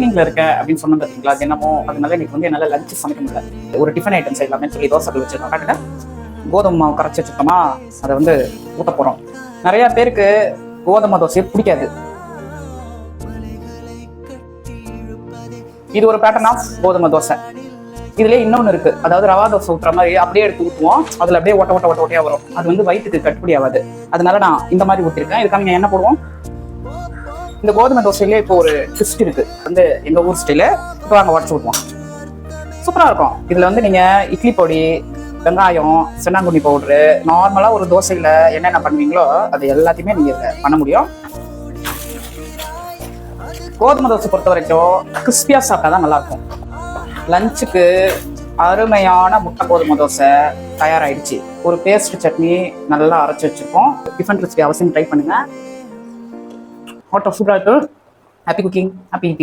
ட்ரைனிங்ல இருக்கேன் அப்படின்னு சொன்னது பார்த்தீங்களா தினமும் அதனால எனக்கு வந்து என்னால் லஞ்ச் சமைக்க முடியல. ஒரு டிஃபன் ஐட்டம்ஸ் எல்லாமே சொல்லி தோசைகள் வச்சிருக்கோம். கரெக்டாக கோதுமை மாவு கரைச்சி வச்சுருக்கோமா? அதை வந்து ஊட்ட போகிறோம் நிறைய பேருக்கு கோதுமை தோசையை பிடிக்காது. இது ஒரு பேட்டர்ன் ஆஃப் கோதுமை தோசை. இதுலேயே இன்னொன்று இருக்கு. அதாவது ரவா தோசை ஊற்றுற மாதிரி அப்படியே எடுத்து ஊற்றுவோம் அதில் அப்படியே ஒட்ட ஒட்ட ஒட்ட ஒட்டையா வரும். அது வந்து வயிற்றுக்கு கட்டுப்படி ஆகாது. அதனால நான் இந்த மாதிரி ஊற்றிருக்கேன் இதுக்காக நீங்கள் என்ன போடுவோம்? இந்த கோதுமை தோசையிலே இப்போ ஒரு ட்விஸ்ட் இருக்கு. வந்து எங்க ஊர் ஸ்டைல இப்போ நாங்கள் உடச்சு விடுவோம் சூப்பராக இருக்கும். இதுல வந்து நீங்க இட்லி பொடி வெங்காயம் சென்னாங்குண்ணி பவுடரு நார்மலாக ஒரு தோசையில் என்னென்ன பண்ணுவீங்களோ அது எல்லாத்தையுமே நீங்கள் பண்ண முடியும். கோதுமை தோசை பொறுத்த வரைக்கும் கிறிஸ்பியாக சாப்பிட்டா தான் நல்லாயிருக்கும். லஞ்சுக்கு அருமையான முட்டை கோதுமை தோசை தயாராகிடுச்சு ஒரு பேஸ்ட் சட்னி நல்லா அரைச்சி வச்சிருக்கோம். டிஃபன் ரெசிபி அவசியம் ட்ரை பண்ணுங்கள் ஹாட் ஆஃப் சூப்பராக இருக்கு ஹாப்பி குக்கிங் ஹாப்பி ஈட்டிங்